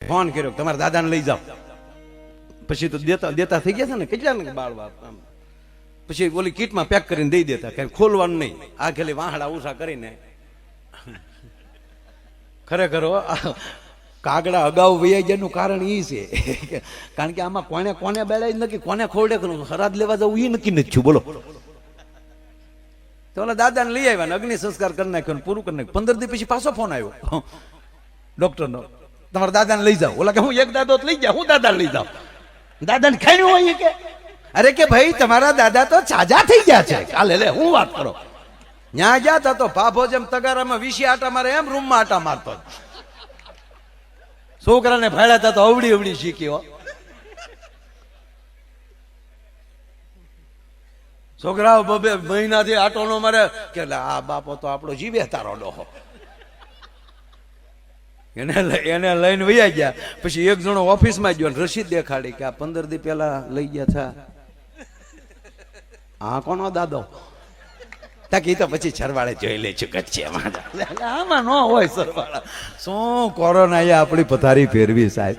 Phone કર્યો તમારા દાદાને લઈ જાઓ. પછી તો દેતા દેતા થઈ ગયા છે ને? કેટલા બાળ બાપ પછી ઓલી કીટમાં પેક કરીને દઈ દેતા, કઈ ખોલવાનું નહીં. આ ખેલી વાહડા ઉષા કરીને. ખરેખર કાગડા અગાઉ વૈયા ગયાનું કારણ એ છે. કારણ કે આમાં કોને કોને બેડાય નક્કી કોને ખોરડે હરાદ લેવા જવું એ નક્કી નથી છું બોલો. તો દાદાને લઈ આવ્યા અગ્નિ સંસ્કાર કરી નાખ્યો પૂરું કરી નાખ્યું. પંદર દી પછી પાછો ફોન આવ્યો. ડોક્ટરનો. તમારા દાદાને લઈ જાઓ. ઓલા કે હું એક દાદો લઈ જાઉં, હું દાદાને લઈ જાઉં. દાદાને ખાણ્યું હોય કે? અરે કે ભાઈ, તમારા દાદા તો સાજા થઈ ગયા છે. કાલે લે, હું વાત કરો. ન્યા ગયા તા તો ભાભો જેમ તગારામાં વીસી આટા મારે, એમ રૂમમાં આટા મારતો છોકરાને ફાડ્યા તા તો અવડી અવડી શીખ્યો છોકરાઓ બબે મહિનાથી આટો નો મારે, કે આ બાપો તો આપણો જીવે તારો ડોહો. એને એને લઈને વૈયા ગયા. પછી એક જણો ઓફિસમાં ગયો રસીદ દેખાડી કે આ પંદર દી પહેલા લઈ ગયા હતા આ કોનો દાદો? તાકી તો પછી છરવાળે જોઈ લે છે કચ્છે આમાં ન હોય સરવાળા. શું કોરોના આપણી પથારી ફેરવી સાહેબ?